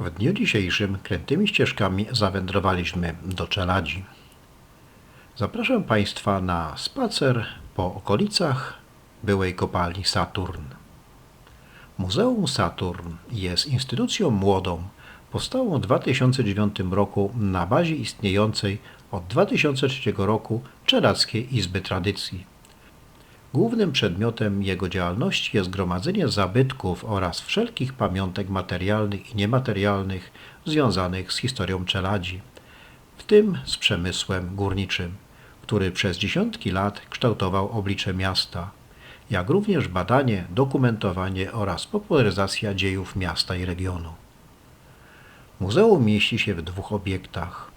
W dniu dzisiejszym krętymi ścieżkami zawędrowaliśmy do Czeladzi. Zapraszam Państwa na spacer po okolicach byłej kopalni Saturn. Muzeum Saturn jest instytucją młodą, powstałą w 2009 roku na bazie istniejącej od 2003 roku Czeladskiej Izby Tradycji. Głównym przedmiotem jego działalności jest gromadzenie zabytków oraz wszelkich pamiątek materialnych i niematerialnych związanych z historią Czeladzi, w tym z przemysłem górniczym, który przez dziesiątki lat kształtował oblicze miasta, jak również badanie, dokumentowanie oraz popularyzacja dziejów miasta i regionu. Muzeum mieści się w dwóch obiektach.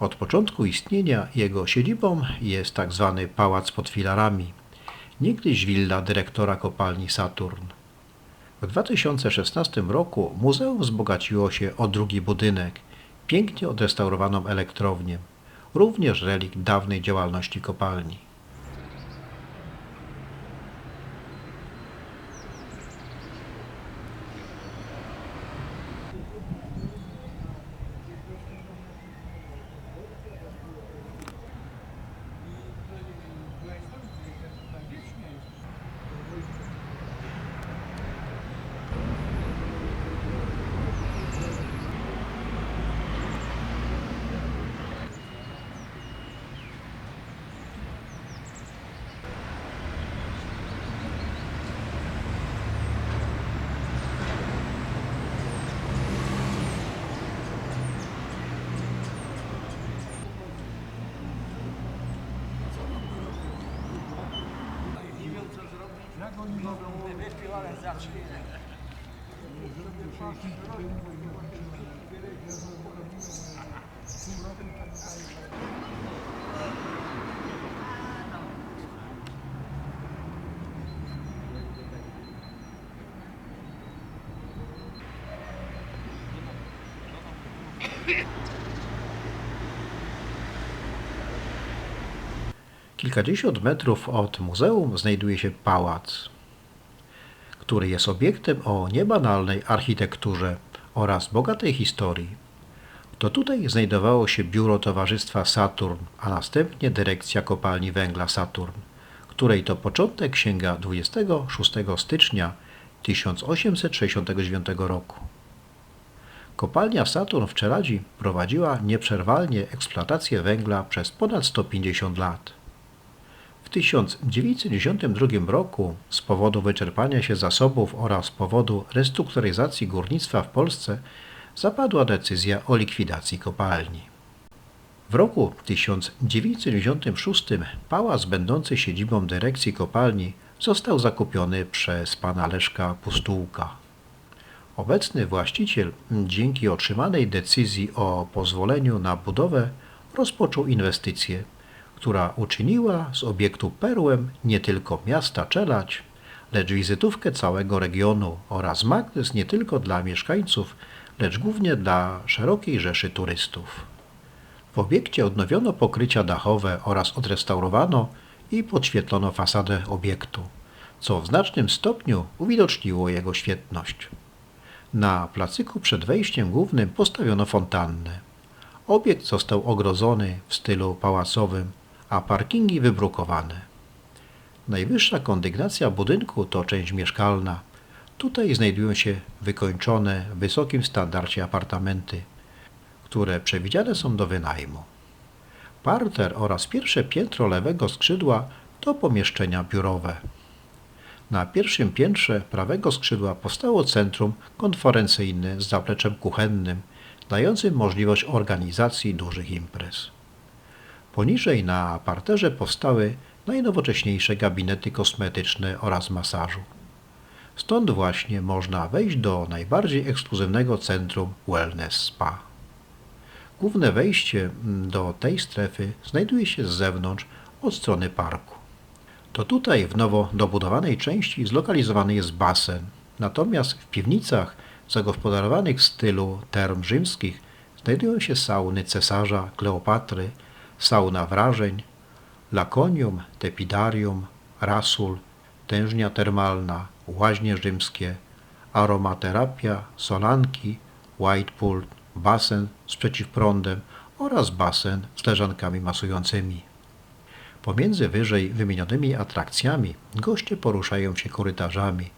Od początku istnienia jego siedzibą jest tzw. Pałac pod filarami, niegdyś willa dyrektora kopalni Saturn. W 2016 roku muzeum wzbogaciło się o drugi budynek, pięknie odrestaurowaną elektrownię, również relikt dawnej działalności kopalni. Yeah. Kilkadziesiąt metrów od muzeum znajduje się pałac, który jest obiektem o niebanalnej architekturze oraz bogatej historii. To tutaj znajdowało się biuro Towarzystwa Saturn, a następnie dyrekcja kopalni węgla Saturn, której to początek sięga 26 stycznia 1869 roku. Kopalnia Saturn w Czeladzi prowadziła nieprzerwalnie eksploatację węgla przez ponad 150 lat. W 1992 roku z powodu wyczerpania się zasobów oraz z powodu restrukturyzacji górnictwa w Polsce zapadła decyzja o likwidacji kopalni. W roku 1996 pałac będący siedzibą dyrekcji kopalni został zakupiony przez pana Leszka Pustułka. Obecny właściciel dzięki otrzymanej decyzji o pozwoleniu na budowę rozpoczął inwestycje która uczyniła z obiektu perłem nie tylko miasta Czelać, lecz wizytówkę całego regionu oraz magnes nie tylko dla mieszkańców, lecz głównie dla szerokiej rzeszy turystów. W obiekcie odnowiono pokrycia dachowe oraz odrestaurowano i podświetlono fasadę obiektu, co w znacznym stopniu uwidoczniło jego świetność. Na placyku przed wejściem głównym postawiono fontannę. Obiekt został ogrodzony w stylu pałacowym a parkingi wybrukowane. Najwyższa kondygnacja budynku to część mieszkalna. Tutaj znajdują się wykończone w wysokim standardzie apartamenty, które przewidziane są do wynajmu. Parter oraz pierwsze piętro lewego skrzydła to pomieszczenia biurowe. Na pierwszym piętrze prawego skrzydła powstało centrum konferencyjne z zapleczem kuchennym, dającym możliwość organizacji dużych imprez. Poniżej na parterze powstały najnowocześniejsze gabinety kosmetyczne oraz masażu. Stąd właśnie można wejść do najbardziej ekskluzywnego centrum Wellness Spa. Główne wejście do tej strefy znajduje się z zewnątrz od strony parku. To tutaj w nowo dobudowanej części zlokalizowany jest basen, natomiast w piwnicach zagospodarowanych w stylu term rzymskich znajdują się sauny cesarza Kleopatry, sauna wrażeń, lakonium, tepidarium, rasul, tężnia termalna, łaźnie rzymskie, aromaterapia, solanki Whitepool, basen z przeciwprądem oraz basen z leżankami masującymi. Pomiędzy wyżej wymienionymi atrakcjami goście poruszają się korytarzami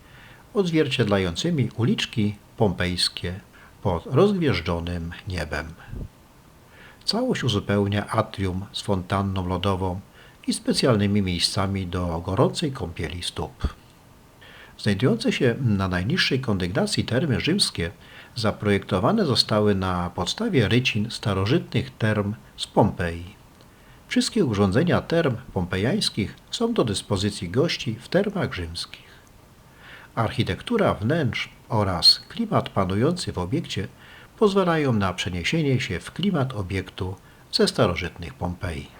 odzwierciedlającymi uliczki pompejskie pod rozgwieżdżonym niebem. Całość uzupełnia atrium z fontanną lodową i specjalnymi miejscami do gorącej kąpieli stóp. Znajdujące się na najniższej kondygnacji termy rzymskie zaprojektowane zostały na podstawie rycin starożytnych term z Pompeji. Wszystkie urządzenia term pompejańskich są do dyspozycji gości w termach rzymskich. Architektura wnętrz oraz klimat panujący w obiekcie pozwalają na przeniesienie się w klimat obiektu ze starożytnych Pompeji.